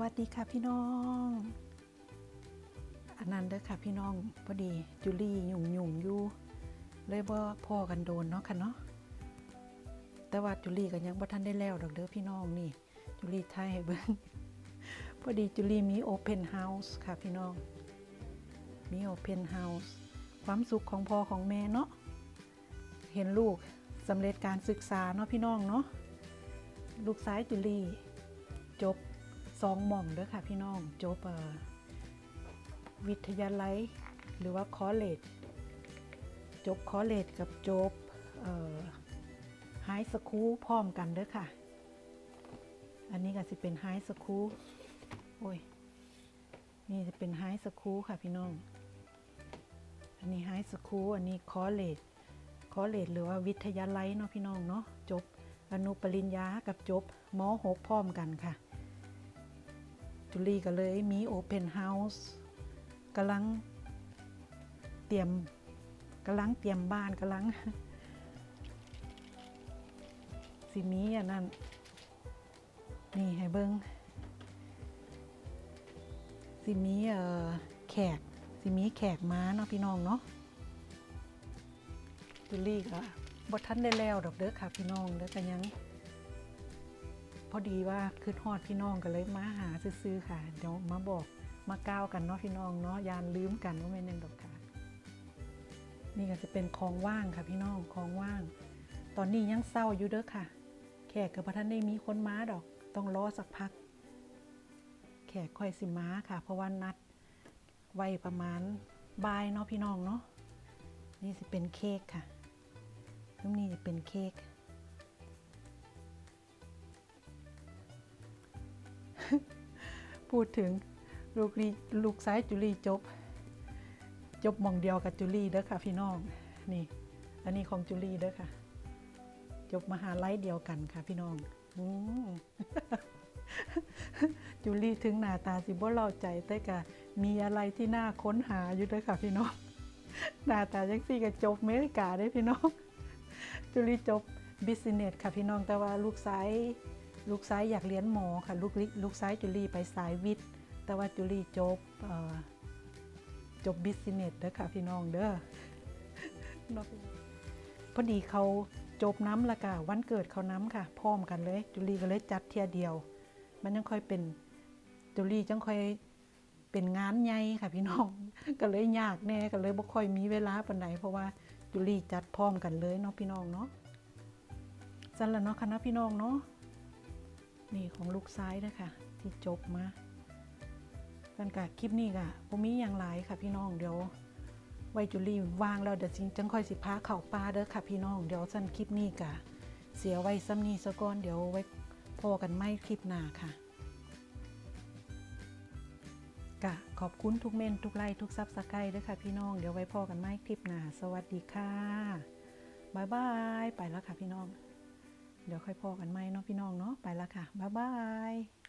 วัสดีค่ะพี่น้อง อันนั้นเด้อค่ะพี่น้องพอดีจุลี่หยุ่งหยุ่งอยู่เลยบ่าพ่อกันโดนเนาะค่ะเนาะแต่ว่าจุลี่ก็ยังบ่ทันได้แล้วดอกเด้อพี่น้องนี่ จุลี่ไทยให้เบิ่งพอดีจุลี่มีโอเพนเฮาส์ค่ะพี่น้อง มีโอเพนเฮาส์ความสุขของพ่อของแม่เนาะเห็นลูกสำเร็จการศึกษาเนาะพี่น้องเนาะลูกซ้ายจุลี่จบ สองหม่องเด้อค่ะพี่น้องจบเอ่อวิทยาลัยหรือว่าคอเลจจบคอเลจกับจบไฮสคูลพร้อมกันเด้อค่ะ อันนี้ก็สิเป็นไฮสคูลโอ้ย นี่จะเป็นไฮสคูลค่ะพี่น้อง อันนี้ไฮสคูลอันนี้คอเลจคอเลจหรือว่าวิทยาลัยเนาะพี่น้องเนาะจบอนุปริญญากับจบม .6 พร้อมกันค่ะ จุลีก็เลยมีโอเพนเฮาส์กำลังเตรียมกำลังเตรียมบ้านกำลังสิมีอันนั้นนี่ให้เบิงสิมีเอ่อแขกสิมีแขกม้าเนาะพี่น้องเนาะจุลีก็บ่ทันได้แล้วดอกเด้อค่ะพี่น้องเด้อกันยัง พอดีว่าคือทอดพี่น้องกันเลยมาหาซื้อๆค่ะ เดี๋ยวมาบอกมาก้าวกันเนาะพี่น้องเนาะยานลืมกันว่าไม่นหนึ่งดอกค่ะ นี่ก็จะเป็นของว่างค่ะ พี่น้องของว่าง ตอนนี้ยังเศร้าอยู่เด้อค่ะ แขกกับพระท่านได้มีคนม้าดอก ต้องรอสักพัก แขกค่อยสิม้าค่ะ เพราะว่านัดไว้ประมาณบ่ายเนาะพี่น้องเนาะนี่จะเป็นเค้กค่ะทั้งนี้จะเป็นเค้ก พูดถึงลูกลีลูกซ้ายจุลีจบ จบมองเดียวกับจุลีเด้อค่ะพี่น้องนี่อันนี้ของจุลีเด้อค่ะ จบมหาลัยเดียวกันค่ะพี่น้องอจุลีถึงหน้าตาสิบ่เล่าใจแต่กะมีอะไรที่น่าค้นหาอยู่เด้อค่ะพี่น้องหน้าตาจังซี่ก็จบเมริกาได้พี่น้องจุลีจบบิสเนสค่ะพี่น้องแต่ว่าลูกซ้าย ลูกซ้ายอยากเรียนหมอค่ะลูกลูกซ้ายจุลีไปสายวิทย์ แต่ว่าจุลีจบจบบิสเนสเด้อค่ะพี่น้องเด้อพอดีเขาจบน้ำละกะวันเกิดเขาน้ำค่ะ พร้อมกันเลย จุลีก็เลยจัดเทียเดียว มันยังค่อยเป็นจุลีจังค่อยเป็นงานใหญ่ค่ะพี่น้อง ก็เลยยากแน่ก็เลยบ่ค่อยมีเวลาปานใดเพราะว่าจุลีจัดพร้อมกันเลยเนาะพี่น้องเนาะสั่นละเนาะค่ะนะพี่น้องเนาะ นี่ของลูกซ้ายนะคะ ที่จบมากันกะคลิปนี้กะผมมีอย่างหลายค่ะพี่น้องเดี๋ยวไวจุลีวางแล้วเดี๋ยวจริงจังค่อยสิพาเข่าปลาเด้อค่ะพี่น้องเดี๋ยวสั้นคลิปนี้กะเสียไว้ซ้ำนี้ซะก่อนเดี๋ยวไว้พอกันไม่คลิปหน้าค่ะกะขอบคุณทุกเมนทุกไลค์ทุกซับสไครต์ด้วยค่ะพี่น้องเดี๋ยวไว้พอกันไม่คลิปหน้าสวัสดีค่ะบายบายไปแล้วค่ะพี่น้อง เดี๋ยวค่อยพอกันไหมเนาะพี่น้องเนาะไปละค่ะ บ๊ายบาย